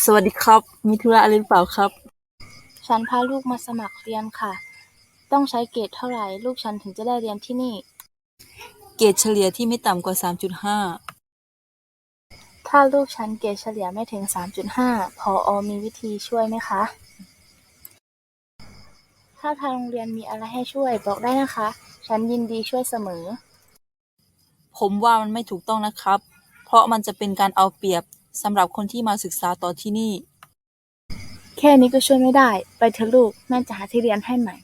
สวัสดีครับ มีธุระอะไรหรือเปล่าครับ ฉันพาลูกมาสมัครเรียนค่ะ ต้องใช้เกรดเท่าไหร่ ลูกฉันถึงจะได้เรียนที่นี่ เกรดเฉลี่ยที่ไม่ต่ำกว่า 3.5 ถ้าลูกฉันเกรดเฉลี่ยไม่ถึง 3.5 พออมีวิธีช่วยไหมคะ ถ้าทางโรงเรียนมีอะไรให้ช่วยบอกได้นะคะ ฉันยินดีช่วยเสมอ ผมว่ามันไม่ถูกต้องนะครับ เพราะมันจะเป็นการเอาเปรียบ สำหรับคนที่มาศึกษาต่อที่นี่ แค่นี้ก็ช่วยไม่ได้ ไปเถอะลูก แม่จะหาที่เรียนให้ใหม่